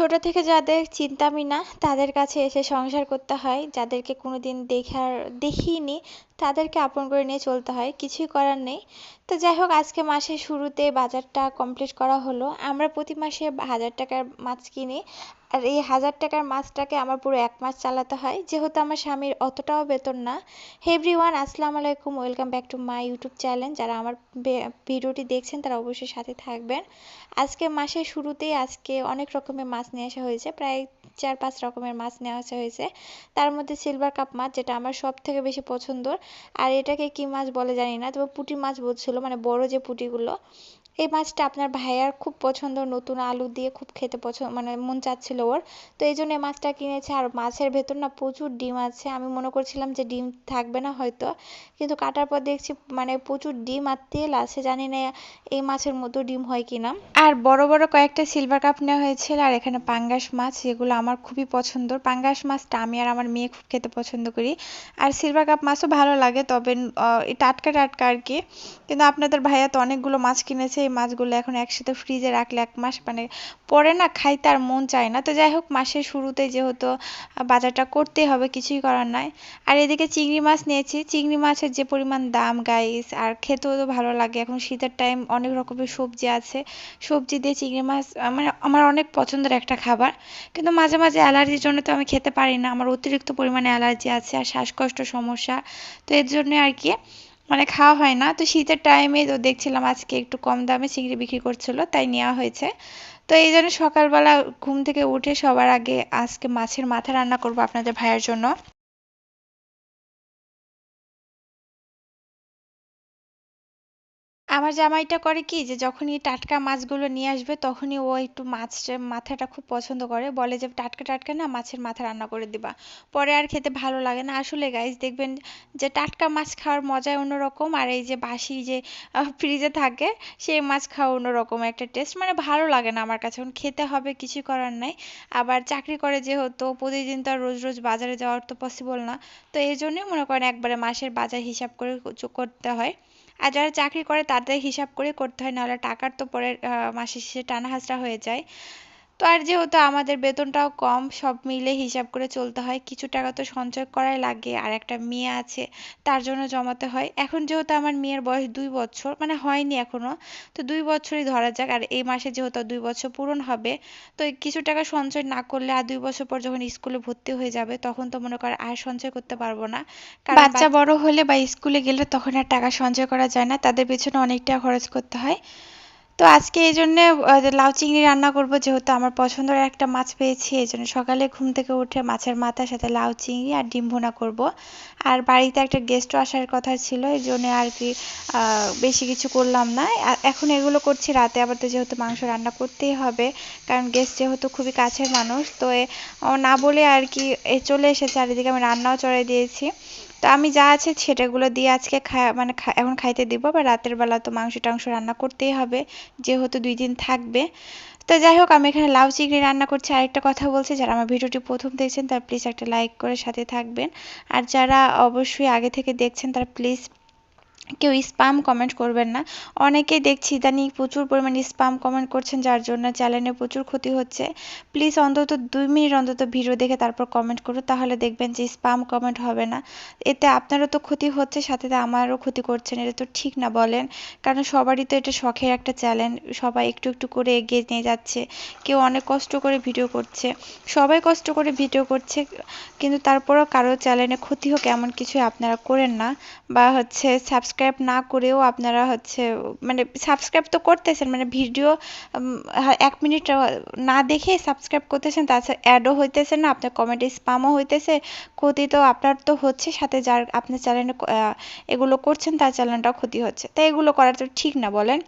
ছোট থেকে যাদের চিন্তামি না, তাদের কাছে এসে সংসার করতে হয়। যাদেরকে কোনোদিন দেখার, দেখিনি, তাদেরকে আপন করে নিয়ে চলতে হয়। কিছুই করার নেই। তো যাই হোক, আজকে মাসের শুরুতে বাজারটা কমপ্লিট করা হলো। আমরা প্রতি মাসে হাজার টাকার মাছ কিনি। আর এই হাজার টাকার মাছটাকে আমার পুরো এক মাস চালাতে হয়। যেহেতু আমার স্বামীর অতটাও বেতন না। হে এভরিওয়ান আসসালামু আলাইকুম। Welcome back to my YouTube channel যারা আমার ভিডিওটি দেখছেন, তারা অবশ্যই সাথে থাকবেন। আজকে মাসের শুরুতেই আজকে অনেক রকমের মাছ নিয়ে আসা হয়েছে। প্রায় চার পাঁচ রকমের মাছ নিয়ে আসা হয়েছে। তার মধ্যে সিলভার কাপ মাছ, যেটা আমার সব থেকে বেশি পছন্দর। আর এটাকে কি মাছ বলে জানি না, তবে পুঁটি মাছ বলছিল মানে বড় যে পুঁটিগুলো। এই মাছটা আপনার ভাইয়ার খুব পছন্দ, নতুন আলু দিয়ে খুব খেতে পছন্দ মানে মন চাচ্ছিল ওর। তো এই জন্য মাছটা কিনেছে। আর মাছের ভেতর না প্রচুর ডিম আছে। আমি মনে করছিলাম যে ডিম থাকবে না হয়তো। কিন্তু কাটার পর দেখছি মানে প্রচুর ডিম আর তেল আছে। জানি না এই মাছের মতো ডিম হয় কিনা। আর বড় বড় কয়েকটা সিলভার কাপ নেওয়া হয়েছিল। আর এখানে পাঙ্গাস মাছ, যেগুলো আমার খুবই পছন্দ। পাঙ্গাস মাছটা আমি আর আমার মেয়ে খুব খেতে পছন্দ করি। আর সিলভার কাপ মাছও ভালো লাগে, তবে টাটকা টাটকা আর কি। কিন্তু আপনাদের ভাইয়া তো অনেকগুলো মাছ কিনেছে। এই মাছগুলো এখন একসাথে ফ্রিজে রাখলে এক মাস মানে পরে না খাইতে আর মন চায় না। তো যাই হোক, মাসের শুরুতে যেহেতু বাজারটা করতেই হবে, কিছুই করার নাই। আর এদিকে চিংড়ি মাছ নিয়েছি। চিংড়ি মাছের যে পরিমাণ দাম গাইস আর খেতেও তো ভালো লাগে। এখন শীতের টাইম অনেক রকমের সবজি আছে। সবজি দিয়ে চিংড়ি মাছ মানে আমার অনেক পছন্দের একটা খাবার। কিন্তু মাঝে মাঝে অ্যালার্জির জন্য তো আমি খেতে পারি না। আমার অতিরিক্ত পরিমাণে অ্যালার্জি আছে আর শ্বাসকষ্ট সমস্যা। তো এর জন্য আর কি মানে খাওয়া হয় না। তো শীতের টাইমে তো দেখছিলাম আজকে একটু কম দামে চিংড়ি বিক্রি করছিল, তাই নেওয়া হয়েছে। তো এই জন্য সকালবেলা ঘুম থেকে উঠে সবার আগে আজকে মাছের মাথা রান্না করব আপনাদের ভাইয়ের জন্য। আমার জামাইটা করে কি যে যখনই টাটকা মাছগুলো নিয়ে আসবে তখনই ও একটু মাছ, মাথাটা খুব পছন্দ করে। বলে যে, টাটকা টাটকা না, মাছের মাথা রান্না করে দিবা। পরে আর খেতে ভালো লাগে না। আসলে গাইজ দেখবেন যে, টাটকা মাছ খাওয়ার মজাই অন্যরকম আর এই যে, বাসি যে ফ্রিজে থাকে, সেই মাছ খাওয়া অন্যরকম একটা টেস্ট মানে ভালো লাগে না আমার কাছে। এখন খেতে হবে কিছু করার নাই। আবার চাকরি করে যেহেতু, প্রতিদিন তো আর রোজ রোজ বাজারে যাওয়ার তো পসিবল না। তো এই জন্যই মনে করেন একবারে মাসের বাজার হিসাব করে করতে হয়। আর যারা চাকরি করে, তাদের হিসাব করে করতে হয়, নাহলে টাকার তো পরে মাসের শেষে টানা হাজরা হয়ে যায়। তো আর যেহেতু আমাদের বেতনটাও কম সব মিলে হিসাব করে চলতে হয়। কিছু টাকা তো সঞ্চয় করাই লাগে আর একটা মেয়ে আছে তার জন্য জমাতে হয়। এখন যেহেতু আমার মেয়ের বয়স দুই বছর মানে হয়নি এখনও তো দুই বছরই ধরা যাক। আর এই মাসে যেহেতু দুই বছর পূরণ হবে তো কিছু টাকা সঞ্চয় না করলে আর দুই বছর পর যখন স্কুলে ভর্তি হয়ে যাবে তখন তো মনে কর আর সঞ্চয় করতে পারব না। কারণ বাচ্চা বড় হলে বা স্কুলে গেলে তখন আর টাকা সঞ্চয় করা যায় না তাদের পেছনে অনেক টাকা খরচ করতে হয়। তো আজকে এই জন্যে লাউ চিংড়ি রান্না করব যেহেতু আমার পছন্দের একটা মাছ পেয়েছি, এই জন্য সকালে ঘুম থেকে উঠে মাছের মাথার সাথে লাউ চিংড়ি আর ডিম ভুনা করব। আর বাড়িতে একটা গেস্টও আসার কথা ছিল, এই জন্য আর কি বেশি কিছু করলাম না। এখন এগুলো করছি রাতে, আবার তো যেহেতু মাংস রান্না করতেই হবে, কারণ গেস্ট যেহেতু খুবই কাছের মানুষ, তো না বলে আর কি চলে এসেছে চারিদিকে আমি রান্নাও চড়াই দিয়েছি। তো আমি যা আছে সেটাগুলো দিয়ে আজকে খা মানে এখন খাইতে দিব বা রাতের বেলা তো মাংস টাংস রান্না করতেই হবে, যেহেতু দুই দিন থাকবে। তো যাই হোক, আমি এখানে লাউ চিংড়ি রান্না করছি। আরেকটা কথা বলছি, যারা আমার ভিডিওটি প্রথম দেখছেন, তারা প্লিজ একটা লাইক করে সাথে থাকবেন। আর যারা অবশ্যই আগে থেকে দেখছেন, তারা প্লিজ কেউ স্পাম কমেন্ট করবেন না। অনেকেই দেখছি ইদানিং প্রচুর পরিমাণে স্পাম কমেন্ট করছেন, যার জন্য চ্যানেলে প্রচুর ক্ষতি হচ্ছে। প্লিজ অন্তত দুই মিনিট অন্তত ভিডিও দেখে তারপর কমেন্ট করুন, তাহলে দেখবেন যে স্পাম কমেন্ট হবে না। এতে আপনারও তো ক্ষতি হচ্ছে, সাথে সাথে আমারও ক্ষতি করছেন, এটা তো ঠিক না বলেন। কারণ সবারই তো এটা শখের একটা চ্যানেল সবাই একটু একটু করে এগিয়ে নিয়ে যাচ্ছে। কেউ অনেক কষ্ট করে ভিডিও করছে, সবাই কষ্ট করে ভিডিও করছে, কিন্তু তারপরও কারও চ্যানেলে ক্ষতি হোক এমন কিছু আপনারা করেন না, বা হচ্ছে সাবস্ক্রাইব সাবস্ক্রাইব না করেও আপনারা হচ্ছে মানে সাবস্ক্রাইব তো করতেছেন মানে ভিডিও এক মিনিট না দেখে সাবস্ক্রাইব করতেছেন, তাছাড়া অ্যাডও হইতেছে না, আপনার কমেন্টে স্পামও হইতেছে, ক্ষতি তো আপনার তো হচ্ছে, সাথে যার আপনার চ্যানেলে এগুলো করছেন, তার চ্যানেলটাও ক্ষতি হচ্ছে তাই এগুলো করা তো ঠিক না, বলেন।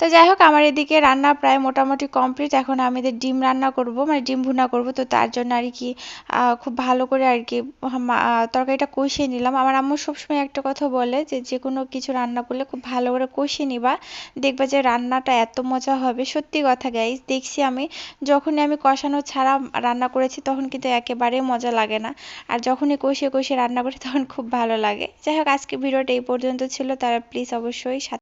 তো যাই হোক আমার এদিকে রান্না প্রায় মোটামুটি কমপ্লিট। এখন আমি এদের ডিম রান্না করব মানে ডিম ভুনা করব, তো তার জন্য আর কি খুব ভালো করে আর কি তরকারিটা কষিয়ে নিলাম। আমার আম্মু সবসময় একটা কথা বলে যে যে কোনো কিছু রান্না করলে খুব ভালো করে কষিয়ে নিবা। দেখবা যে রান্নাটা এত মজা হবে। সত্যি কথা গাইজ দেখছি আমি, যখনই আমি কষানো ছাড়া রান্না করেছি, তখন কিন্তু একেবারেই মজা লাগে না। আর যখনই কষিয়ে কষিয়ে রান্না করি, তখন খুব ভালো লাগে। যাই হোক আজকে ভিডিওটা এই পর্যন্ত ছিল তারা প্লিজ অবশ্যই